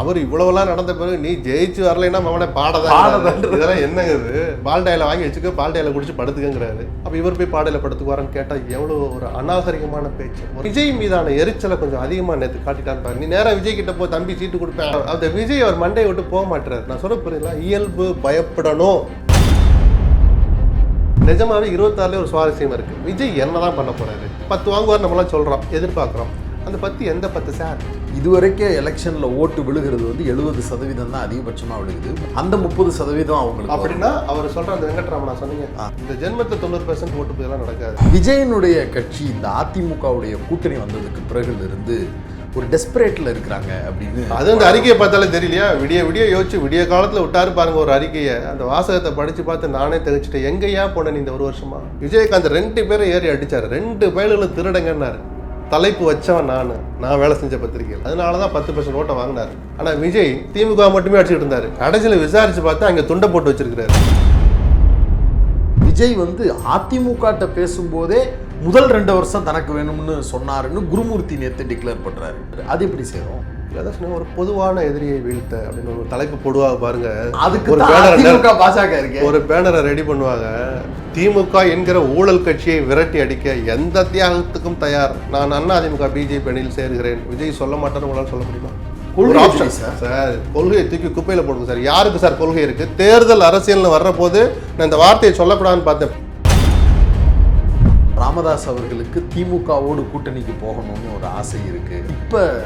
அவர் இவ்வளவுலாம் நடந்த பிறகு நீ ஜெயிச்சு வரலைன்னா அவனை பாடதான் பாடதான். இதெல்லாம் என்னங்க இது? பால்டாயில வாங்கி வச்சுக்க பால்டாயில குடிச்சு படுத்துக்கங்கிறாரு. அப்ப இவர் போய் பாடையில படுத்துக்குவாரான்னு கேட்டா எவ்வளவு ஒரு அநாகரிகமான பேச்சு. விஜய் மீதான எரிச்சலை கொஞ்சம் அதிகமா நேத்து காட்டிட்டான்னு நீ நேரா விஜய் கிட்ட போய் தம்பி சீட்டு கொடுப்பேன். அந்த விஜய் அவர் மண்டையை விட்டு போக மாட்டாரு நான் சொல்ல புரியுங்களா இயல்பு பயப்படணும். நிஜமாவே இருபத்தாறுல ஒரு சுவாரஸ்யம் இருக்கு. விஜய் என்னதான் பண்ண போறாரு? பத்து வாங்குவார் நம்மளாம் சொல்றோம் எதிர்பார்க்கிறோம். அந்த பத்து எந்த பத்து சார்? இதுவரைக்கும் எலெக்ஷன்ல ஓட்டு விழுகிறது வந்து எழுபது சதவீதம் தான் அதிகபட்சமா விழுகுது. அந்த முப்பது சதவீதம் அவங்களுக்கு. அப்படின்னா அவர் சொல்ற அந்த வெங்கட்ராமனா சொன்னீங்க. இந்த ஜென்மத்துல தொண்ணூறு பெர்சன்ட் ஓட்டு போயெல்லாம் நடக்காது. விஜயனுடைய கட்சி இந்த அதிமுகவுடைய கூட்டணி வந்ததுக்கு பிறகுல இருந்து ஒரு டெஸ்பரேட்ல இருக்கிறாங்க அப்படின்னு அது அந்த அறிக்கையை பார்த்தாலே தெரியலையா? விடிய விடிய யோசிச்சு விடிய காலத்துல விட்டாரு பாருங்க ஒரு அறிக்கையை. அந்த வாசகத்தை படிச்சு பார்த்து நானே தெரிஞ்சுட்டேன் எங்கேயா போன நீ இந்த ஒரு வருஷமா? விஜயகாந்த் ரெண்டு பேரை ஏறி அடிச்சாரு. ரெண்டு பயலுகளை திருடங்கன்னாரு. தலைப்பு வச்சவன் நான். நான் வேலை செஞ்ச பத்திரிகையில். அதனால தான் பத்து பர்சன்ட் ஓட்டை வாங்கினார். ஆனால் விஜய் திமுக மட்டுமே அடிச்சுட்டு இருந்தார். கடைசியில் விசாரிச்சு பார்த்தா அங்கே துண்டை போட்டு வச்சிருக்கிறாரு. விஜய் வந்து அதிமுகட்ட பேசும்போதே முதல் ரெண்டு வருஷம் தனக்கு வேணும்னு சொன்னாருன்னு குருமூர்த்தி நேற்று டிக்ளேர் பண்ணுறாரு அது எப்படி சேரும்? அதான் ஒரு பொதுவான எதிரியை வீழ்த்த அப்படின்னு ஒரு தலைப்பு போடுவாங்க பாருங்க. அதுக்கு ஒரு பேனர் பாஜக இருக்கு. ஒரு பேனரை ரெடி பண்ணுவாங்க. திமுக என்கிற ஊழல் கட்சியை விரட்டி அடிக்க எந்த தியாகத்துக்கும் தயார். நான் அண்ணா அதிமுக பிஜேபி அணியில் சேர்கிறேன். விஜய் சொல்ல மாட்டேன்னு உங்களால் சொல்ல முடியுமா? சார்? கொள்கையை தூக்கி குப்பையில போடுங்க சார். யாருக்கு சார் கொள்கை இருக்கு? தேர்தல் அரசியல்னு வர்ற போது நான் இந்த வார்த்தையை சொல்லக்கூடாதுன்னு பார்த்தேன். ராமதாஸ் அவர்களுக்கு திமுகவோடு கூட்டணிக்கு போகணும்னு ஒரு ஆசை இருக்கு. இப்ப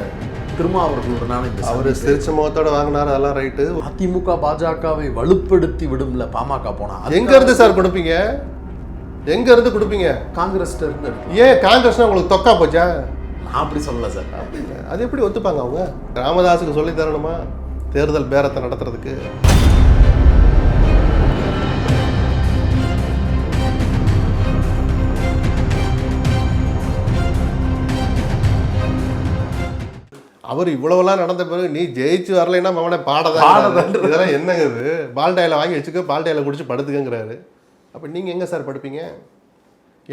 திருமாவர்களுடனான இந்த அவரு. சிரிச்ச முகத்தோட வாங்கினாரு அதெல்லாம் ரைட்டு அதிமுக பாஜகவை வலுப்படுத்தி விடும்ல பாமக போனா. எங்க இருந்து சார் கொடுப்பீங்க? எங்க இருந்து கொடுப்பீங்க? காங்கிரஸ்ல இருந்து. ஏன் காங்கிரஸ்னா உங்களுக்கு தொக்கா போச்சா? நான் அப்படி சொல்லல சார். அது எப்படி ஒத்துப்பாங்க அவங்க? ராமதாஸுக்கு சொல்லி தரணுமா? தேர்தல் பேரத்தை நடத்துறதுக்கு. அவர் இவ்வளவுலாம் நடந்த பிறகு நீ ஜெயிச்சு வரலைன்னா அவனை பாடதான். இதெல்லாம் என்னங்க இது பால்டாயில வாங்கி வச்சுக்க பால்டாயில குடிச்சு படுத்துக்கங்கிறாரு. அப்ப நீங்க எங்க சார் படுப்பீங்க?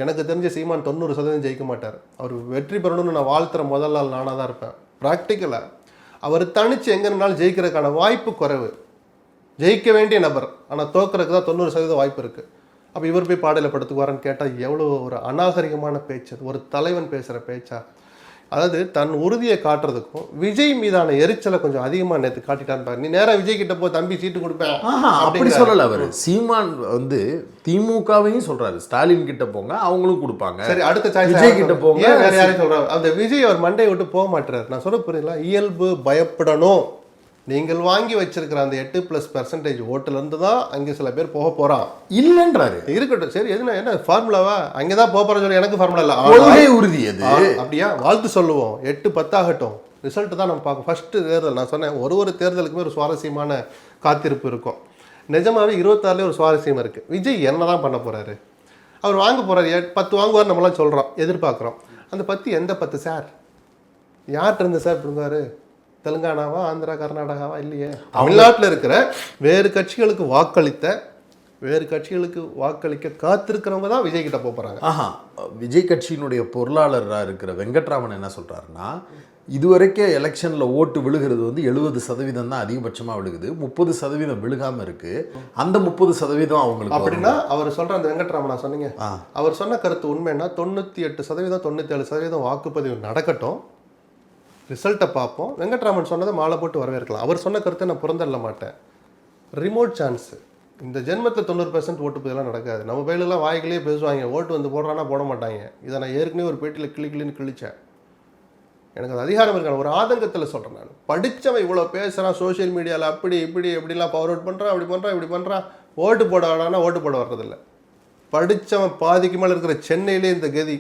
எனக்கு தெரிஞ்ச சீமான் தொண்ணூறு சதவீதம் ஜெயிக்க மாட்டார். அவர் வெற்றி பெறணும்னு நான் வாழ்த்துற முதல் நாள் நானாக தான் இருப்பேன். ப்ராக்டிக்கலாக அவர் தனிச்சு எங்கே இருந்தாலும் ஜெயிக்கிறதுக்கான வாய்ப்பு குறைவு. ஜெயிக்க வேண்டிய நபர். ஆனால் தோக்குறதுக்கு தான் தொண்ணூறு சதவீதம் வாய்ப்பு இருக்குது அப்போ இவர் போய் பாடையில் படுத்துக்குவாரான்னு கேட்டால் எவ்வளோ ஒரு அநாகரிகமான பேச்சு. ஒரு தலைவன் பேசுகிற பேச்சா? அதாவது தன் உறுதியை காட்டுறதுக்கும் விஜய் மீதான எரிச்சலை கொஞ்சம் அதிகமாக நேற்று காட்டிட்டான்னு பாரு. நீ நேராக விஜய் கிட்ட போய் தம்பி சீட்டு கொடுப்பேன் அப்படி. சொல்லல அவரு. சீமான் வந்து திமுகவையும் சொல்றாரு. ஸ்டாலின் கிட்ட போங்க அவங்களும் கொடுப்பாங்க. சரி அடுத்த சாய்ஸ் விஜய் கிட்ட போங்க. வேற யாரையும் சொல்றாரு அந்த விஜய் அவர் மண்டையை விட்டு போக மாட்டாரு நான் சொல்ல புரியுங்களா இயல்பு பயப்படணும். நீங்கள் வாங்கி வச்சிருக்கிற அந்த எட்டு பிளஸ் பெர்சன்டேஜ் ஓட்டுல இருந்து தான் அங்கே சில பேர் போக போறான். இல்லைன்றாரு. இருக்கட்டும். சரி எதுனா என்ன ஃபார்முலாவா அங்கே தான் போக போறேன்னு சொல்லி எனக்கு ஃபார்முலா இல்லை. கொள்கை உறுதி அது அப்படியா? வாழ்த்து சொல்லுவோம். எட்டு பத்தாகட்டும் ரிசல்ட் தான் நம்ம பார்க்கணும். ஃபர்ஸ்ட் தேர்தல் நான் சொன்னேன் ஒரு ஒரு தேர்தலுக்குமே ஒரு சுவாரஸ்யமான காத்திருப்பு இருக்கும். நிஜமாவே இருபத்தாறுல ஒரு சுவாரஸ்யம் இருக்கு. விஜய் என்னதான் பண்ண போறாரு? அவர் வாங்க எட்- பத்து வாங்குவார் நம்மளாம் சொல்றோம் எதிர்பார்க்குறோம். அந்த பத்து எந்த பத்து சார்? யார்கிட்ட இருந்து சார் பிடுங்காரு தெலுங்கானாவா ஆந்திரா கர்நாடகாவா இல்லையே? தமிழ்நாட்டில் இருக்கிற வேறு கட்சிகளுக்கு வாக்களித்த வேறு கட்சிகளுக்கு வாக்களிக்க காத்திருக்கிறவங்க தான் விஜய் கிட்ட போக போறாங்க. ஆஹா. விஜய் கட்சியினுடைய பொருளாளராக இருக்கிற வெங்கட்ராமன் என்ன சொல்றாருன்னா இதுவரைக்கும் எலெக்ஷன்ல ஓட்டு விழுகிறது வந்து எழுபது சதவீதம் தான் அதிகபட்சமா விழுகுது. முப்பது சதவீதம் விழுகாம இருக்கு. அந்த முப்பது சதவீதம் அவங்களுக்கு. அப்படின்னா அவர் சொல்ற அந்த வெங்கட்ராமனா சொன்னீங்க. அவர் சொன்ன கருத்து உண்மைன்னா தொண்ணூற்றி எட்டு சதவீதம் தொண்ணூற்றி ஏழு சதவீதம் வாக்குப்பதிவு நடக்கட்டும். ரிசல்ட்டை பார்ப்போம். வெங்கட்ராமன் சொன்னதை மாலை போட்டு வரவேற்கலாம். அவர் சொன்ன கருத்தை நான் புறந்தள்ள மாட்டேன். ரிமோட் சான்ஸு இந்த ஜென்மத்தில் தொண்ணூறு பெர்சன்ட் ஓட்டு போதெல்லாம் நடக்காது. நம்ம பயிலெல்லாம் வாய்களே பேசுவாங்க. ஓட்டு வந்து போடுறானா போட மாட்டாங்க. இதை நான் ஏற்கனவே ஒரு பேட்டியில் கிளி கிளின்னு கிழிச்சேன். எனக்கு அது அதிகாரம் இருக்கான ஒரு ஆதங்கத்தில் சொல்கிறேன் நான். படித்தவன் இவ்வளோ பேசுகிறான் சோஷியல் மீடியாவில் அப்படி இப்படி எப்படிலாம் பவர் அவுட் பண்ணுறான் அப்படி பண்ணுறான் இப்படி பண்ணுறான் ஓட்டு போட வேணான்னா ஓட்டு போட வர்றதில்ல. படித்தவன் பாதிக்கு மேலே இருக்கிற சென்னையிலே இந்த கதி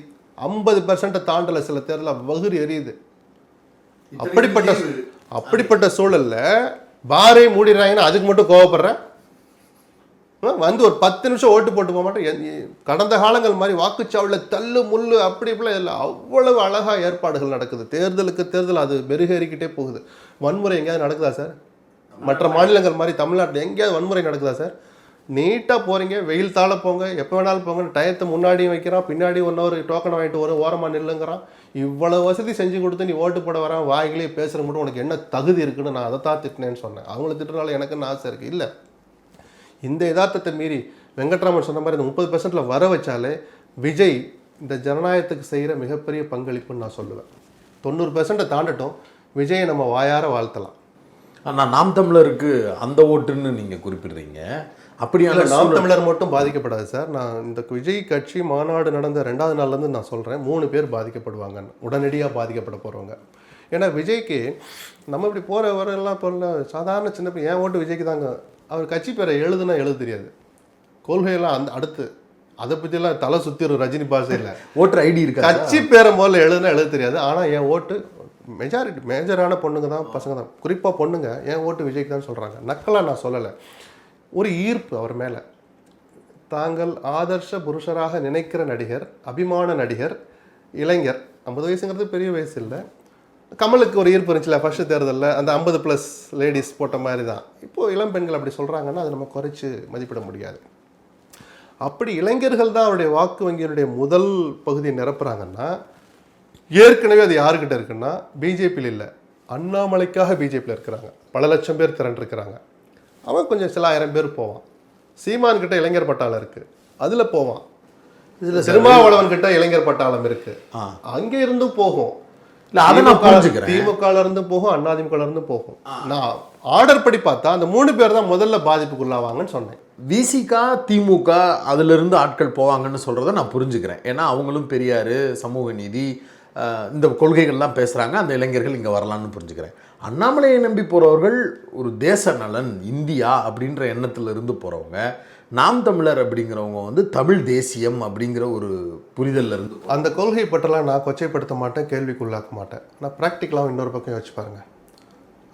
ஐம்பது பெர்சன்ட்டை தாண்டலை சில தேர்தலில் வகுறு எரியுது. அப்படிப்பட்ட அப்படிப்பட்ட சூழல்ல பாரே மூடிடுறாங்கன்னா அதுக்கு மட்டும் கோவப்படுறேன் வந்து ஒரு பத்து நிமிஷம் ஓட்டு போட்டு போக மாட்டேன். கடந்த காலங்கள் மாதிரி வாக்குச்சாவடியில் தள்ளு முள்ளு அப்படி இப்படிலாம் இல்லை. அவ்வளவு அழகா ஏற்பாடுகள் நடக்குது. தேர்தலுக்கு தேர்தல் அது மெருகேறிக்கிட்டே போகுது. வன்முறை எங்கேயாவது நடக்குதா சார்? மற்ற மாநிலங்கள் மாதிரி தமிழ்நாட்டில் எங்கேயாவது வன்முறை நடக்குதா சார்? நீட்டாக போகிறீங்க வெயில் தாழ போங்க எப்போ வேணாலும் போங்க டயத்தை முன்னாடியும் வைக்கிறான் பின்னாடி ஒன்று ஒரு டோக்கன் வாங்கிட்டு ஒரு ஓரமாக நில்லுங்கிறான். இவ்வளோ வசதி செஞ்சு கொடுத்து நீ ஓட்டு போட வரான் வாய்களே பேசுகிற மட்டும் உனக்கு என்ன தகுதி இருக்குன்னு நான் அதை தான் திட்டினேன்னு சொன்னேன். அவங்கள திட்டுறனால எனக்குன்னு ஆசை இருக்குது இல்லை. இந்த யதார்த்தத்தை மீறி வெங்கட்ராமன் சொன்ன மாதிரி இந்த முப்பது பர்சன்ட்ல வர வச்சாலே விஜய் இந்த ஜனநாயகத்துக்கு செய்கிற மிகப்பெரிய பங்களிப்புன்னு நான் சொல்லுவேன். தொண்ணூறு பெர்சன்ட்டை தாண்டட்டும் விஜயை நம்ம வாயார வாழ்த்தலாம். ஆனால் நாம் தமிழருக்கு அந்த ஓட்டுன்னு நீங்கள் குறிப்பிடுறீங்க. அப்படியான நாம் தமிழர் மட்டும் பாதிக்கப்படாது சார். நான் இந்த விஜய் கட்சி மாநாடு நடந்த ரெண்டாவது நாள்லேருந்து நான் சொல்கிறேன் மூணு பேர் பாதிக்கப்படுவாங்க. உடனடியாக பாதிக்கப்பட போகிறவங்க ஏன்னா விஜய்க்கு நம்ம இப்படி போகிற வரலாம் போல சாதாரண சின்ன பையன் என் ஓட்டு விஜய்க்கு தாங்க? அவர் கட்சி பேரை எழுதுனா எழுத தெரியாது. கொள்கையெல்லாம் அந்த அடுத்து. அதை பற்றியெல்லாம் தலை சுற்றிடும் ரஜினி பாசையில். ஓட்டர் ஐடி இருக்கா கட்சி பேரை முதல்ல எழுதுனா எழுத தெரியாது. ஆனால் என் ஓட்டு மெஜாரிட்டி மேஜரான பொண்ணுங்க தான் பசங்க தான். குறிப்பாக பொண்ணுங்க என் ஓட்டு விஜய்க்கு தான் சொல்கிறாங்க நக்கலாக நான் சொல்லலை. ஒரு ஈர்ப்பு அவர் மேலே. தாங்கள் ஆதர்ஷ புருஷராக நினைக்கிற நடிகர் அபிமான நடிகர் இளைஞர். ஐம்பது வயசுங்கிறது பெரிய வயசு இல்லை. கமலுக்கு ஒரு ஈர்ப்பு இருந்துச்சுல ஃபஸ்ட்டு தேர்தலில் அந்த ஐம்பது ப்ளஸ் லேடிஸ் போட்ட மாதிரி தான். இப்போது இளம் பெண்கள் அப்படி சொல்கிறாங்கன்னா அதை நம்ம குறைச்சி மதிப்பிட முடியாது. அப்படி இளைஞர்கள் தான் அவருடைய வாக்கு வங்கியினுடைய முதல் பகுதியை நிரப்புறாங்கன்னா ஏற்கனவே அது யாருக்கிட்ட இருக்குன்னா பிஜேபியில் இல்லை. அண்ணாமலைக்காக பிஜேபியில் இருக்கிறாங்க. பல லட்சம் பேர் திரண்டிருக்கிறாங்க. அவன் கொஞ்சம் சில ஆயிரம் பேர் போவான். சீமான் கிட்ட இளைஞர் பட்டாளம் இருக்கு. அதுல போவான். இதுல திருமாவளவன் கிட்ட இளைஞர் பட்டாளம் இருக்கு. ஆ. அங்க இருந்தும் போகும். இல்ல அதை நான் புரிஞ்சுக்கிறேன். திமுக இருந்து போகும் அதிமுக இருந்து போகும். நான் ஆர்டர் படி பார்த்தா அந்த மூணு பேர் தான் முதல்ல பாதிப்புக்குள்ளாவாங்கன்னு சொன்னேன். விசிகா திமுக அதுல இருந்து ஆட்கள் போவாங்கன்னு சொல்றத நான் புரிஞ்சுக்கிறேன். ஏன்னா அவங்களும் பெரியார் சமூக நீதி இந்த கொள்கைகள்லாம் பேசுகிறாங்க அந்த இளைஞர்கள் இங்கே வரலாம்னு புரிஞ்சுக்கிறேன். அண்ணாமலையை நம்பி போகிறவர்கள் ஒரு தேச நலன் இந்தியா அப்படின்ற எண்ணத்தில் இருந்து போகிறவங்க நாம் தமிழர் அப்படிங்கிறவங்க வந்து தமிழ் தேசியம் அப்படிங்கிற ஒரு புரிதல்ல இருந்து அந்த கொள்கை பற்றலாம் நான் கொச்சைப்படுத்த மாட்டேன் கேள்விக்குள்ளாக்க மாட்டேன். ஆனால் ப்ராக்டிக்கலாக இன்னொரு பக்கம் யோசிச்சு பாருங்கள்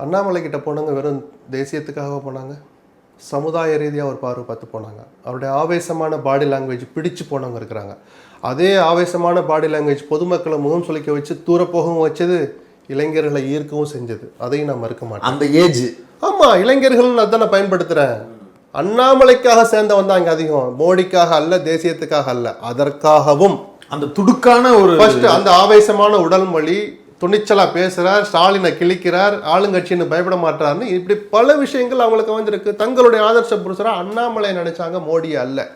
அண்ணாமலை கிட்ட போனவங்க வெறும் தேசியத்துக்காக போனாங்க? சமுதாய ரீதியாக ஒரு பார்வை பார்த்து போனாங்க. அவருடைய ஆவேசமான பாடி லாங்குவேஜ் பிடிச்சு போனவங்க இருக்கிறாங்க. அதே ஆவேசமான பாடி லாங்குவேஜ் பொதுமக்களை முகம் சுளிக்க வச்சு தூர போகவும் வச்சது இளைஞர்களை ஈர்க்கவும் செஞ்சது. அதையும் நான் மறுக்க மாட்டேன். அந்த ஏஜ். ஆமா இளைஞர்கள் நான் தானே பயன்படுத்துறேன். அண்ணாமலைக்காக சேர்ந்தவன் தான் இங்க அதிகம். மோடிக்காக அல்ல தேசியத்துக்காக அல்ல. அதற்காகவும். அந்த துடுக்கான ஒரு ஃபர்ஸ்ட் அந்த ஆவேசமான உடல் மொழி துணிச்சலா பேசுறார் ஸ்டாலினை கிழிக்கிறார் ஆளுங்கட்சின்னு பயப்பட மாட்டார்னு இப்படி பல விஷயங்கள் அவங்களுக்கு வந்திருக்கு தங்களுடைய ஆதர்ச புருஷரா அண்ணாமலை நினைச்சாங்க மோடி அல்ல.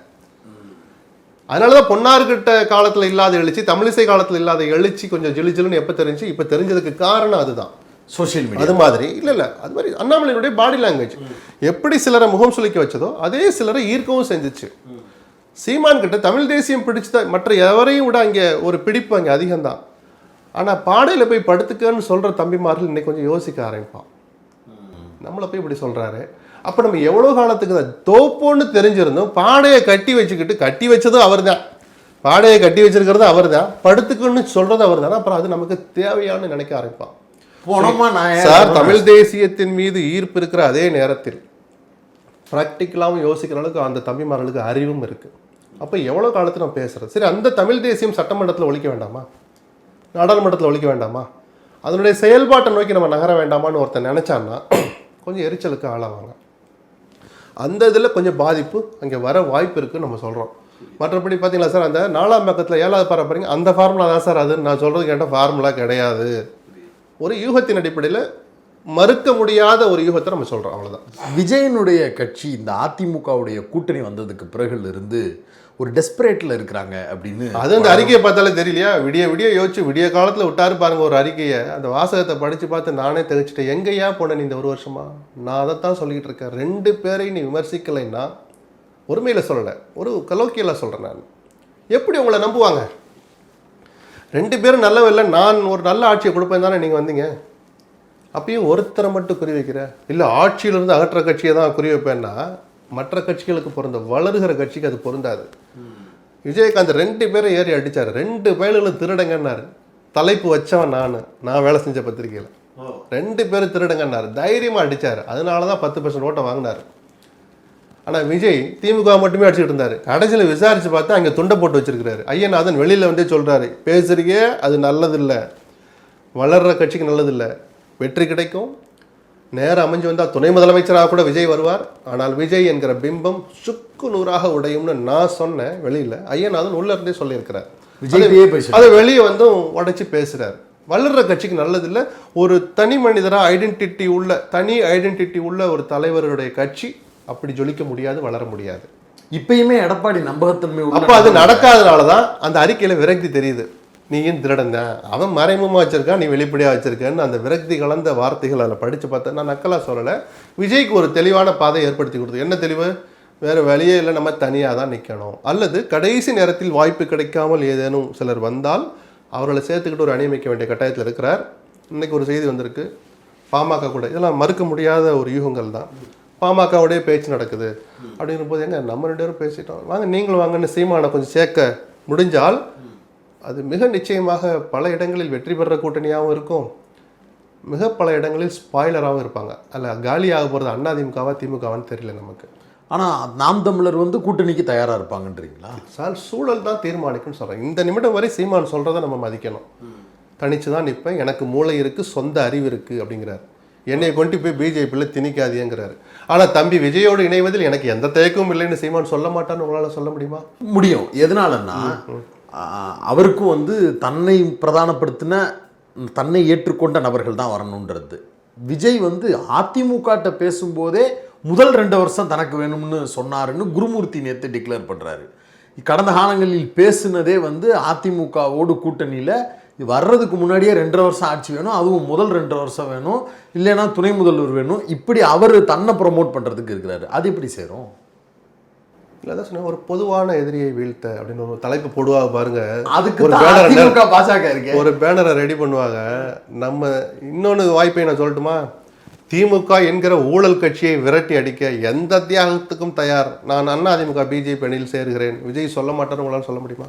அதனாலதான் பொன்னார்கிட்ட காலத்துல இல்லாத எழுச்சி தமிழிசை காலத்துல இல்லாத எழுச்சி கொஞ்சம் ஜிலு ஜிலுன்னு எப்ப தெரிஞ்சு இப்ப தெரிஞ்சதுக்கு காரணம் அதுதான். சோஷியல் மீடியா அது மாதிரி. இல்ல இல்ல. அது மாதிரி அண்ணாமலையினுடைய பாடி லாங்குவேஜ் எப்படி சிலரை முகம் சுளிக்க வச்சதோ அதே சிலரை ஈர்க்கவும் செஞ்சுச்சு. சீமான் கிட்ட தமிழ் தேசியம் பிடிச்சத மற்ற எவரையும் விட அங்கே ஒரு பிடிப்பு அங்கே அதிகம்தான். ஆனா பாடையில போய் படுத்துக்கன்னு சொல்ற தம்பிமார்கள் இன்னைக்கு கொஞ்சம் யோசிக்க ஆரம்பிப்பான். நம்மளை போய் இப்படி சொல்றாரு. அப்ப நம்ம எவ்வளவு காலத்துக்கு தான் தோப்போன்னு தெரிஞ்சிருந்தோம் பாடையை கட்டி வச்சுக்கிட்டு கட்டி வச்சதும் அவர்தான். பாடையை கட்டி வச்சிருக்கிறது அவர்தான். படுத்துக்குன்னு சொல்றது அவர்தான். அப்புறம் அது நமக்கு தேவையான்னு நினைக்க ஆரம்பிப்பான். போனோமா நான் சார் தமிழ் தேசியத்தின் மீது ஈர்ப்பு இருக்கிற அதே நேரத்தில் ப்ராக்டிக்கலாகவும் யோசிக்கிற அளவுக்கு அந்த தம்பிமார்களுக்கு அறிவும் இருக்கு. அப்போ எவ்வளோ காலத்தில் நான் பேசுகிறேன் சரி அந்த தமிழ் தேசியம் சட்டமன்றத்தில் ஒழிக்க வேண்டாமா? நாடாளுமன்றத்தில் ஒழிக்க வேண்டாமா? அதனுடைய செயல்பாட்டை நோக்கி நம்ம நகர வேண்டாமான்னு ஒருத்தன் நினைச்சான்னா கொஞ்சம் எரிச்சலுக்கு ஆளாவாங்க. அந்த இதில் கொஞ்சம் பாதிப்பு அங்கே வர வாய்ப்பு இருக்குன்னு நம்ம சொல்கிறோம். மற்றபடி பார்த்தீங்களா சார் அந்த நாலாம் பக்கத்தில் ஏழாவது பாரு பாருங்க அந்த ஃபார்முலா தான் சார் அது. நான் சொல்கிறது கேட்டால் ஃபார்முலா கிடையாது. ஒரு யூகத்தின் அடிப்படையில் மறுக்க முடியாத ஒரு யூகத்தை நம்ம சொல்கிறோம் அவ்வளோதான் விஜயனுடைய கட்சி இந்த அதிமுகவுடைய கூட்டணி வந்ததுக்கு பிறகுலேருந்து ஒரு டெஸ்பரேட்டில் இருக்கிறாங்க அப்படின்னு அது அந்த அறிக்கையை பார்த்தாலே தெரியலையா? விடிய விடிய யோசிச்சு விடிய காலத்தில் விட்டாரு பாருங்க ஒரு அறிக்கையை. அந்த வாசகத்தை படித்து பார்த்து நானே தெரிஞ்சுட்டேன் எங்கேயா போனேன் நீ இந்த ஒரு வருஷமா? நான் அதைத்தான் சொல்லிக்கிட்டு இருக்கேன். ரெண்டு பேரையும் நீ விமர்சிக்கலைன்னா ஒருமையில் சொல்லலை ஒரு கலோக்கியில் சொல்கிறேன் நான். எப்படி உங்களை நம்புவாங்க? ரெண்டு பேரும் நல்லவில்லை நான் ஒரு நல்ல ஆட்சியை கொடுப்பேன் தானே நீங்கள் வந்தீங்க? அப்பயும் ஒருத்தரை மட்டும் குறி வைக்கிற? இல்லை ஆட்சியிலிருந்து அகற்ற கட்சியை தான் குறி வைப்பேன்னா மற்ற கட்சிகளுக்கு பொருந்த வளருகிற கட்சிக்கு அது பொருந்தாது. விஜயகாந்த் ரெண்டு பேரும் ஏறி அடிச்சாரு. ரெண்டு பயலுகளும் திருடங்கன்னாரு. தலைப்பு வச்சவன் நான். நான் வேலை செஞ்ச பத்திரிக்கையில் ரெண்டு பேரும் திருடங்கன்னாரு. தைரியமா அடிச்சாரு. அதனால தான் பத்து பர்சன்ட் ஓட்டை வாங்கினாரு. ஆனா விஜய் திமுக மட்டுமே அடிச்சுட்டு இருந்தாரு. கடைசியில் விசாரிச்சு பார்த்தா அங்க துண்டை போட்டு வச்சிருக்கிறாரு. ஐயநாதன் வெளியில வந்து சொல்றாரு. பேசுறீங்க அது நல்லதில்லை. வளர்ற கட்சிக்கு நல்லதில்லை. வெற்றி கிடைக்கும். நேரம் அமைஞ்சு வந்தால் துணை முதலமைச்சராக கூட விஜய் வருவார். ஆனால் விஜய் என்கிற பிம்பம் சுக்கு நூறாக உடையும்னு நான் சொன்னேன் வெளியில். ஐயநாதன் உள்ள இருந்தே சொல்லியிருக்கிறார். சொல்லு. அதை வெளியே வந்து உடைச்சு பேசுறார். வளர்ற கட்சிக்கு நல்லதில்ல. ஒரு தனி மனிதராக ஐடென்டிட்டி உள்ள தனி ஐடென்டிட்டி உள்ள ஒரு தலைவருடைய கட்சி அப்படி ஜொலிக்க முடியாது வளர முடியாது. இப்பயுமே எடப்பாடி நம்பகத்தன்மை அப்போ அது நடக்காதனால தான் அந்த அறிக்கையில் விரக்தி தெரியுது. நீயும் திருடன் தான் அவன் மறைமுகமாக வச்சிருக்கான் நீ வெளிப்படையாக வச்சிருக்கன்னு அந்த விரக்தி கலந்த வார்த்தைகள் அதில் படித்து பார்த்தேன் நான் நக்கலாக சொல்லலை. விஜய்க்கு ஒரு தெளிவான பாதை ஏற்படுத்தி கொடுத்து என்ன தெளிவு? வேறு வழியே இல்லை நம்ம தனியாக தான் நிற்கணும் அல்லது கடைசி நேரத்தில் வாய்ப்பு கிடைக்காமல் ஏதேனும் சிலர் வந்தால் அவர்களை சேர்த்துக்கிட்டு ஒரு அணியமைக்க வேண்டிய கட்டாயத்தில் இருக்கிறார். இன்றைக்கி ஒரு செய்தி வந்திருக்கு. பாமக கூட. இதெல்லாம் மறுக்க முடியாத ஒரு யூகங்கள் தான். பாமகவுடைய பேச்சு நடக்குது. அப்படிங்கிற போது எங்க நம்ம ரெண்டு பேரும் பேசிட்டோம். வாங்க நீங்களும் வாங்கன்னு சீமானை கொஞ்சம் சேர்க்க முடிஞ்சால் அது மிக நிச்சயமாக பல இடங்களில் வெற்றி பெற கூட்டணியாகவும் இருக்கும். மிக பல இடங்களில் ஸ்பாய்லராகவும் இருப்பாங்க. அல்ல காலியாக போகிறது அதிமுகவா திமுகவான்னு தெரியல நமக்கு. ஆனா நாம் தமிழர் வந்து கூட்டணிக்கு தயாரா இருப்பாங்கன்றீங்களா? சார் சூழல் தான் தீர்மானிக்கும்னு சொல்கிறேன் இந்த நிமிடம் வரை சீமான் சொல்கிறத நம்ம மதிக்கணும். தனிச்சு தான் நிற்பேன் எனக்கு மூளை இருக்குது சொந்த அறிவு இருக்குது அப்படிங்கிறார். என்னை கொண்டு போய் பிஜேபியில் திணிக்காதேங்கிறாரு. ஆனால் தம்பி விஜயோடு இணைவதில் எனக்கு எந்த தயக்கமும் இல்லைன்னு சீமான் சொல்ல மாட்டான்னு உங்களால் சொல்ல முடியுமா? முடியும். எதனாலன்னா அவருக்கும் வந்து தன்னை பிரதானப்படுத்தின தன்னை ஏற்றுக்கொண்ட நபர்கள் தான் வரணுன்றது. விஜய் வந்து அதிமுகட்ட பேசும்போதே முதல் ரெண்டு வருஷம் தனக்கு வேணும்னு சொன்னாருன்னு குருமூர்த்தி நேற்று டிக்ளேர் பண்ணுறாரு கடந்த காலங்களில் பேசுனதே வந்து அதிமுகவோடு கூட்டணியில் வர்றதுக்கு முன்னாடியே ரெண்டரை வருஷம் ஆட்சி வேணும் அதுவும் முதல் ரெண்டரை வருஷம் வேணும் இல்லைன்னா துணை முதல்வர் வேணும். இப்படி அவர் தன்னை ப்ரொமோட் பண்ணுறதுக்கு இருக்கிறாரு. அது எப்படி சேரும்? இல்லை தான் சொன்னேன் ஒரு பொதுவான எதிரியை வீழ்த்த அப்படின்னு ஒரு தலைப்பு போடுவாங்க பாருங்க. அதுக்கு ஒரு பேனர் பாஜக இருக்கே. ஒரு பேனரை ரெடி பண்ணுவாங்க. நம்ம இன்னொன்று வாய்ப்பை நான் சொல்லட்டுமா? திமுக என்கிற ஊழல் கட்சியை விரட்டி அடிக்க எந்த தியாகத்துக்கும் தயார். நான் அண்ணா அதிமுக பிஜேபி அணியில் சேருகிறேன். விஜய் சொல்ல மாட்டாரு உங்களால் சொல்ல முடியுமா?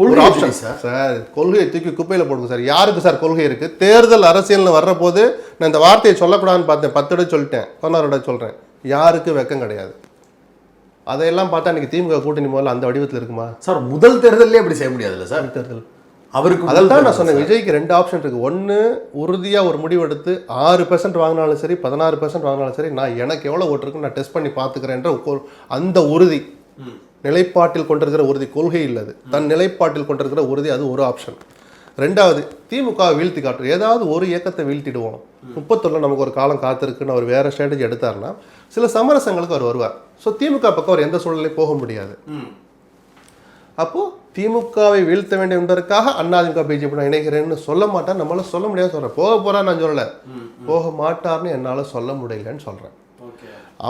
கொள்கை சார்? சார் கொள்கையை தூக்கி குப்பையில் போடுங்க சார். யாருக்கு சார் கொள்கை இருக்கு? தேர்தல் அரசியல்னு வர்ற போது நான் இந்த வார்த்தையை சொல்லக்கூடாதுன்னு பார்த்தேன். பத்து இடம் சொல்லிட்டேன். பதினாறு இடம் சொல்கிறேன் யாருக்கு வெக்கம் கிடையாது. அதையெல்லாம் பார்த்தா இன்னைக்கு திமுக கூட்டணி முதல்ல அந்த வடிவத்தில் இருக்குமா? சார் முதல் தேர்தலே அப்படி செய்ய முடியாதுல்ல சார். தேர்தல். அவருக்கு அதில் தான் நான் சொன்னேன். விஜய்க்கு ரெண்டு ஆப்ஷன் இருக்கு. ஒன்று உறுதியாக ஒரு முடிவு எடுத்து ஆறு பெர்சன்ட் வாங்கினாலும் சரி பதினாறு பெர்சன்ட் வாங்கினாலும் சரி நான் எனக்கு எவ்வளோ ஓட்டு இருக்குன்னு நான் டெஸ்ட் பண்ணி பார்த்துக்கிறேன்ற அந்த உறுதி. நிலைப்பாட்டில் கொண்டிருக்கிற உறுதி. கொள்கை இல்லது தன் நிலைப்பாட்டில் கொண்டிருக்கிற உறுதி அது ஒரு ஆப்ஷன் ரெண்டாவது திமுக வீழ்த்தி காட்டும் ஏதாவது ஒரு இயக்கத்தை வீழ்த்திடுவோம். முப்பத்தொன்னு நமக்கு ஒரு காலம் காத்திருக்குன்னு அவர் வேற ஸ்ட்ராட்டஜி எடுத்தாருன்னா சில சமரசங்களுக்கு அவர் வருவார். ஸோ திமுக பக்கம் அவர் எந்த சூழ்நிலையும் போக முடியாது. அப்போ திமுகவை வீழ்த்த வேண்டும் என்பதற்காக அதிமுக பிஜேபி நான் இணைகிறேன்னு சொல்ல மாட்டேன் நம்மளால சொல்ல முடியாது சொல்றேன். போக போறா நான் சொல்லல. போக மாட்டார்னு என்னால சொல்ல முடியலன்னு சொல்றேன்.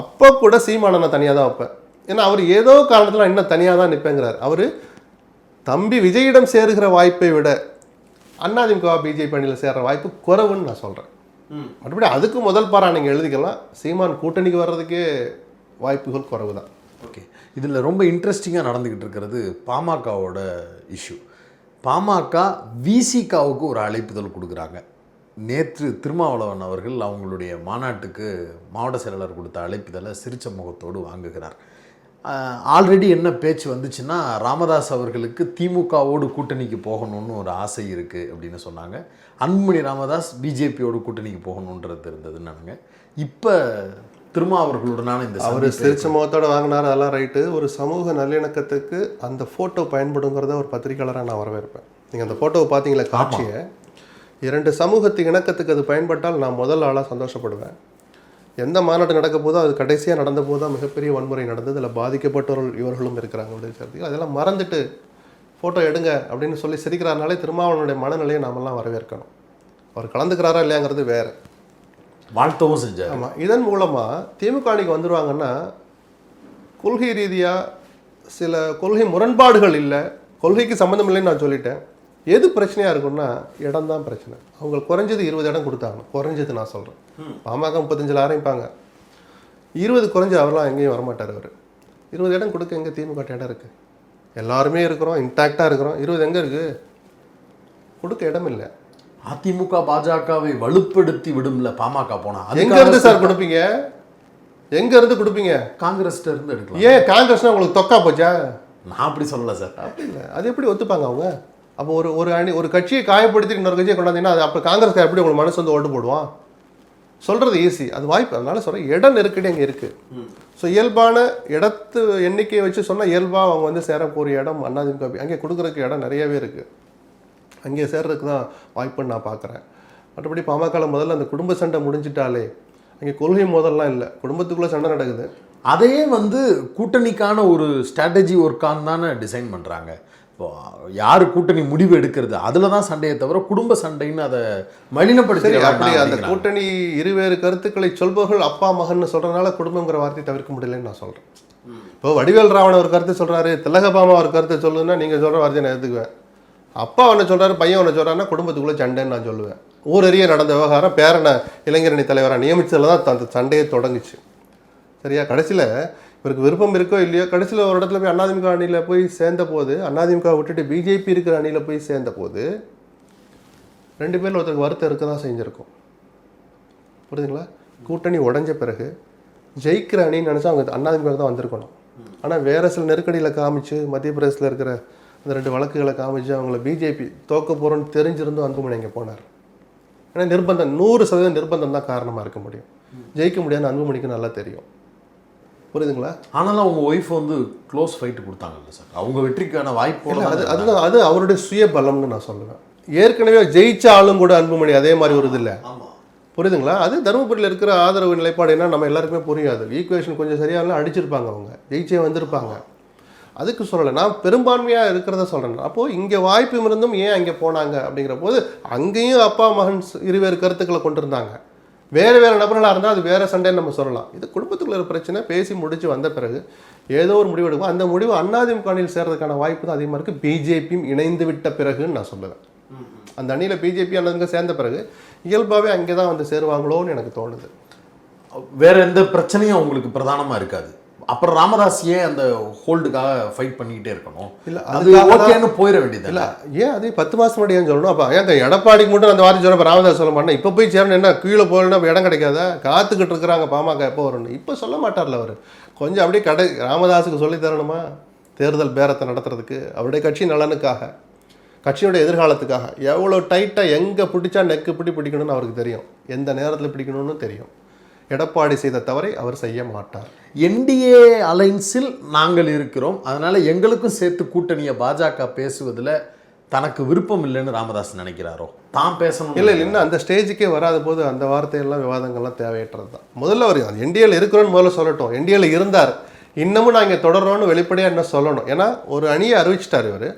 அப்போ கூட சீமானை நான் தனியாக தான் வைப்பேன். ஏன்னா அவர் ஏதோ காரணத்தில் இன்னும் தனியாக தான் நிற்பேங்கிறார் அவர் தம்பி விஜயிடம் சேருகிற வாய்ப்பை விட அதிமுக பிஜேபி அணியில் சேர்ற வாய்ப்பு குறைவுன்னு நான் சொல்கிறேன் மறுபடியும் அதுக்கு முதல் பாரா நீங்கள் எழுதிக்கலாம். சீமான் கூட்டணிக்கு வர்றதுக்கே வாய்ப்புகள் குறைவு தான் ஓகே. இதில் ரொம்ப இன்ட்ரெஸ்டிங்காக நடந்துக்கிட்டு இருக்கிறது பாமகவோட இஷ்யூ பாமக விசிகாவுக்கு ஒரு அழைப்புதல் கொடுக்குறாங்க. நேற்று திருமாவளவன் அவர்கள் அவங்களுடைய மாநாட்டுக்கு மாவட்ட செயலாளர் கொடுத்த அழைப்புதலை சிரிச்ச முகத்தோடு வாங்குகிறார். ஆல்ரெடி என்ன பேச்சு வந்துச்சுன்னா ராமதாஸ் அவர்களுக்கு திமுகவோடு கூட்டணிக்கு போகணும்னு ஒரு ஆசை இருக்குது அப்படின்னு சொன்னாங்க. அன்புமணி ராமதாஸ் பிஜேபியோடு கூட்டணிக்கு போகணுன்றது இருந்ததுன்னாங்க இப்போ திருமா அவர்களுடனான இந்த அவர் சிரிச்ச முகத்தோட வாங்கினார் அதெல்லாம் ரைட்டு. ஒரு சமூக நல்லிணக்கத்துக்கு அந்த ஃபோட்டோ பயன்படுங்கிறத ஒரு பத்திரிக்கையாளராக நான் வரவேற்பேன். நீங்கள் அந்த ஃபோட்டோவை பார்த்தீங்களா காட்சியை? இரண்டு சமூகத்து இணக்கத்துக்கு அது பயன்பட்டால் நான் முதல் ஆளாக சந்தோஷப்படுவேன். எந்த மாநாடு நடக்க போதோ அது கடைசியாக நடந்த போது தான் மிகப்பெரிய வன்முறை நடந்தது. அதில் பாதிக்கப்பட்டவர்கள் இவர்களும் இருக்கிறாங்க அப்படின்னு சொல்லி அதெல்லாம் மறந்துட்டு ஃபோட்டோ எடுங்க அப்படின்னு சொல்லி சிரிக்கிறாருனாலே திருமாவளவனுடைய மனநிலையை நாமெல்லாம் வரவேற்கணும். அவர் கலந்துக்கிறாரா இல்லையாங்கிறது வேறு. வாழ்த்தவும் செஞ்சார். ஆமாம் இதன் மூலமாக திமுக அணிக்கு வந்துருவாங்கன்னா கொள்கை ரீதியாக சில கொள்கை முரண்பாடுகள் இல்லை. கொள்கைக்கு சம்மந்தம் இல்லைன்னு நான் சொல்லிட்டேன். எது பிரச்சனையாக இருக்கும்னா இடம் தான் பிரச்சனை. அவங்க குறைஞ்சது இருபது இடம் கொடுத்தாங்க குறைஞ்சது நான் சொல்கிறேன் பாமக முப்பத்தஞ்சில் ஆரம்பிப்பாங்க. இருபது குறைஞ்சு அவரெல்லாம் எங்கேயும் வரமாட்டார் அவர். இருபது இடம் கொடுக்க எங்கே திமுக இடம் இருக்குது எல்லாருமே இருக்கிறோம் இன்டாக்டாக இருக்கிறோம். இருபது எங்கே இருக்குது கொடுக்க இடம் இல்லை. அதிமுக பாஜகவை வலுப்படுத்தி விடும்ல பாமக போனா. எங்க இருந்து சார் கொடுப்பீங்க? எங்க இருந்து கொடுப்பீங்க? காங்கிரஸ்ல இருந்து எடுக்கலாம். ஏன் காங்கிரஸ்னா உங்களுக்கு தொக்கா போச்சா? நான் அப்படி சொல்லல சார். அப்படி இல்லை. அது எப்படி ஒத்துப்பாங்க அவங்க? அப்போ ஒரு ஒரு அணி ஒரு கட்சியை காயப்படுத்தி இன்னொரு கட்சியை கொண்டாந்தீங்கன்னா அது அப்போ காங்கிரஸ் எப்படி உங்களுக்கு மனசு வந்து ஓட்டு போடுவான்? சொல்கிறது ஈஸி அது வாய்ப்பு. அதனால சொல்கிறேன் இட நெருக்கடி அங்கே இருக்குது ஸோ இயல்பான இடத்து எண்ணிக்கையை வச்சு சொன்னால் இயல்பாக அவங்க வந்து சேரக்கூடிய இடம் அதிமுக அங்கே கொடுக்குறதுக்கு இடம் நிறையவே இருக்குது அங்கே சேர்றதுக்கு தான் வாய்ப்புன்னு நான் பார்க்குறேன் மற்றபடி பாமக முதல்ல அந்த குடும்ப சண்டை முடிஞ்சிட்டாலே அங்கே கொள்கை மோதல்லாம் இல்லை. குடும்பத்துக்குள்ளே சண்டை நடக்குது. அதையே வந்து கூட்டணிக்கான ஒரு ஸ்ட்ராட்டஜி ஒர்க்கான் தானே டிசைன் பண்ணுறாங்க இப்போ யார் கூட்டணி முடிவு எடுக்கிறது? அதில் தான் சண்டையை தவிர குடும்ப சண்டைன்னு அதை மலினப்படுத்தி அப்படி அந்த கூட்டணி இருவேறு கருத்துக்களை சொல்பவர்கள் அப்பா மகன் சொல்றதுனால குடும்பங்கிற வார்த்தையை தவிர்க்க முடியலன்னு நான் சொல்றேன். இப்போ வடிவேல் ராவண ஒரு கருத்து சொல்றாரு திலகபாமா ஒரு கருத்து சொல்லுன்னா நீங்க சொல்ற வார்த்தையை நான் எடுத்துக்குவேன் அப்பா ஒன்று சொல்றாரு பையன் ஒன்று சொல்றாருன்னா குடும்பத்துக்குள்ள சண்டைன்னு நான் சொல்லுவேன். ஊரறிய நடந்த விவகாரம் பேரனை இளைஞரணி தலைவராக நியமிச்சதுல தான் அந்த சண்டையே தொடங்குச்சு. சரியா? கடைசியில் இவருக்கு விருப்பம் இருக்கோ இல்லையோ கடைசியில் ஒரு இடத்துல போய் அதிமுக அணியில் போய் சேர்ந்த போது அதிமுக விட்டுட்டு பிஜேபி இருக்கிற அணியில் போய் சேர்ந்த போது ரெண்டு பேரில் ஒருத்தருக்கு வருத்தம் இருக்க தான் செஞ்சுருக்கும். புரியுதுங்களா? கூட்டணி உடஞ்ச பிறகு ஜெயிக்கிற அணின்னு நினச்சா அவங்க அதிமுக தான் வந்திருக்கணும். ஆனால் வேறு சில நெருக்கடியில் காமிச்சு மத்திய பிரதேசத்தில் இருக்கிற அந்த ரெண்டு வழக்குகளை காமிச்சு அவங்கள பிஜேபி தோக்க போகிறோன்னு தெரிஞ்சிருந்தும் அன்புமணி இங்கே போனார். ஏன்னா நிர்பந்தம் நூறு சதவீதம் நிர்பந்தம் தான் காரணமாக இருக்க முடியும். ஜெயிக்க முடியாதுன்னு அன்புமணிக்கு நல்லா தெரியும். புரியுதுங்களா? ஆனாலும் அவங்க ஒய்ஃப் வந்து க்ளோஸ் ஃபைட் கொடுத்தாங்கல்ல சார் அவங்க வெற்றிக்கான வாய்ப்போட இல்ல, அது தானே அதுதான் அது அவருடைய சுய பலம்னு நான் சொல்லுவேன் ஏற்கனவே ஜெயிச்ச ஆளும் கூட அன்புமணி அதே மாதிரி ஒரு இது இல்லை புரியுதுங்களா? அது தருமபுரியில் இருக்கிற ஆதரவு நிலைப்பாடு என்ன? நம்ம எல்லாருக்குமே புரியாது. ஈக்குவேஷன் கொஞ்சம் சரியாக அடிச்சிருப்பாங்க அவங்க. ஜெயிச்சே வந்திருப்பாங்க. அதுக்கு சொல்லலை. நான் பெரும்பான்மையாக இருக்கிறத சொல்கிறேன் அப்போது இங்கே வாய்ப்பு இருந்தும் ஏன் அங்கே போனாங்க அப்படிங்கிற போது அங்கேயும் அப்பா மகன் இருவேறு கருத்துக்களை கொண்டிருந்தாங்க. வேறு வேறு நபர்களாக இருந்தால் அது வேறு சண்டைன்னு நம்ம சொல்லலாம். இது குடும்பத்துக்குள்ள ஒரு பிரச்சனை. பேசி முடித்து வந்த பிறகு ஏதோ ஒரு முடிவு எடுக்கும். அந்த முடிவு அதிமுக அணியில் சேர்றதுக்கான வாய்ப்பு தான் அதிகமாக இருக்குது பிஜேபியும் இணைந்து விட்ட பிறகுன்னு நான் சொல்லுவேன். அந்த அணியில் பிஜேபி அண்ணனுங்க சேர்ந்த பிறகு இயல்பாகவே அங்கே தான் வந்து சேருவாங்களோன்னு எனக்கு தோணுது. வேறு எந்த பிரச்சனையும் அவங்களுக்கு பிரதானமாக இருக்காது. அப்புறம் ராமதாஸ் ஏன் அந்த ஹோல்டுக்காக ஃபைட் பண்ணிக்கிட்டே இருக்கணும். இல்ல, அது ஓகேன்னு போயிட வேண்டியது இல்ல ஏன் அதே பத்து மாசம் முன்னாடி ஏன் சொல்லணும்? அப்போ ஏன் எடப்பாடிக்கு மட்டும் அந்த வார்த்தை சொல்ல ராமதாஸ் சொல்ல மாட்டேன் இப்போ போய் சேரணும் என்ன கீழே போகலன்னா இடம் கிடைக்காதா? காத்துக்கிட்டு இருக்கிறாங்க பாமக எப்போ வரணும் இப்போ சொல்ல மாட்டார்ல அவர். கொஞ்சம் அப்படியே கடை ராமதாஸுக்கு சொல்லி தரணுமா? தேர்தல் பேரத்தை நடத்துறதுக்கு அவருடைய கட்சி நலனுக்காக கட்சியுடைய எதிர்காலத்துக்காக. எவ்வளோ டைட்டாக எங்கே பிடிச்சா நெக்கு பிடி பிடிக்கணும்னு அவருக்கு தெரியும். எந்த நேரத்தில் பிடிக்கணும்னு தெரியும். எடப்பாடி செய்த தவறை அவர் செய்ய மாட்டார். என்டிஏ அலைன்ஸில் நாங்கள் இருக்கிறோம். அதனால் எங்களுக்கும் சேர்த்து கூட்டணியை பாஜக பேசுவதில் தனக்கு விருப்பம் இல்லைன்னு ராமதாஸ் நினைக்கிறாரோ? தான் பேசணும். இல்லை இல்லைன்னா அந்த ஸ்டேஜுக்கே வராத போது அந்த வார்த்தையெல்லாம் விவாதங்கள்லாம் தேவையற்றது தான். முதல்ல அவர் என்டிஏல இருக்கிறோன்னு முதல்ல சொல்லட்டும். என்டிஏல இருந்தார். இன்னமும் நாங்கள் தொடர்றோன்னு வெளிப்படையாக என்ன சொல்லணும். ஏன்னா ஒரு அணியை அறிவிச்சிட்டார் இவர்.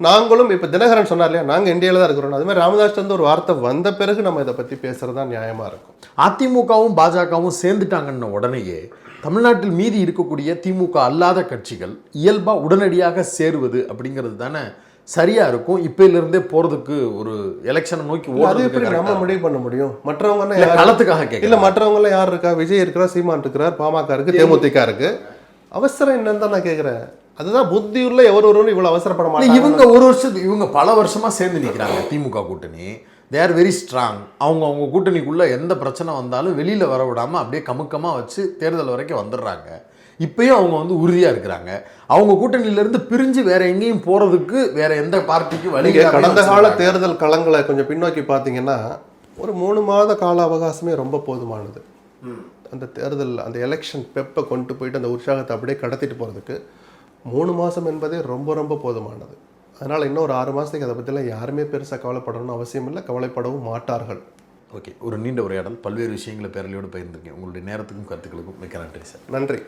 நாங்களும் இப்போ தினகரன் சொன்னார் இல்லையா? நாங்கள் இந்தியாவில் தான் இருக்கிறோம் அது மாதிரி ராமதாஸ் வந்து ஒரு வார்த்தை வந்த பிறகு நம்ம இதை பற்றி பேசுறது தான் நியாயமாக இருக்கும். அதிமுகவும் பாஜகவும் சேர்ந்துட்டாங்கன்ன உடனேயே தமிழ்நாட்டில் மீதி இருக்கக்கூடிய திமுக அல்லாத கட்சிகள் இயல்பா உடனடியாக சேருவது அப்படிங்கிறது தானே சரியா இருக்கும். இப்பையிலிருந்தே போறதுக்கு ஒரு எலெக்ஷனை நோக்கி அது எப்படி நம்ம. முடிவு பண்ண முடியும்? மற்றவங்க இல்ல, களத்துக்காக இல்ல கேட்கல மற்றவங்களாம் யார் இருக்கா? விஜய் இருக்கிறார் சீமான் இருக்கிறார் பாமக இருக்கு தேமுதிக இருக்கு. அவசரம் என்னன்னு தான் நான் கேட்குறேன் அதுதான் புத்தியுள்ள எவர் ஒருவரும் இவ்வளவு அவசரப்பட மாட்டாங்க. இவங்க ஒரு வருஷத்துக்கு இவங்க பல வருஷமா சேர்ந்து நிக்கிறாங்க திமுக கூட்டணி. தே ஆர் வெரி ஸ்ட்ராங் அவங்க அவங்க கூட்டணிக்குள்ள எந்த பிரச்சனை வந்தாலும் வெளியில வர விடாம அப்படியே கமுக்கமா வச்சு தேர்தல் வரைக்கும் வந்துடுறாங்க. இப்பயும் அவங்க வந்து உறுதியா இருக்கிறாங்க. அவங்க கூட்டணியில இருந்து பிரிஞ்சு வேற எங்கேயும் போறதுக்கு வேற எந்த பார்ட்டிக்கு வழி கடந்த கால. தேர்தல் களங்களை கொஞ்சம் பின்னோக்கி பார்த்தீங்கன்னா ஒரு மூணு மாத கால அவகாசமே ரொம்ப போதுமானது. அந்த தேர்தல் அந்த எலெக்ஷன் பெப்பை கொண்டு போயிட்டு அந்த உற்சாகத்தை அப்படியே கடத்திட்டு போகிறதுக்கு மூணு மாதம் என்பதே ரொம்ப ரொம்ப போதுமானது. அதனால் இன்னும் ஒரு ஆறு மாதத்துக்கு அதை பற்றிலாம் யாருமே பெருசாக கவலைப்படணும்னு அவசியம் இல்லை. கவலைப்படவும் மாட்டார்கள். ஓகே ஒரு நீண்ட உரையாடல். பல்வேறு விஷயங்களை பேரலையோடு பகிர்ந்துருக்கேன் உங்களுடைய நேரத்துக்கும் கருத்துக்களுக்கும் மிக்க நன்றி சார். நன்றி.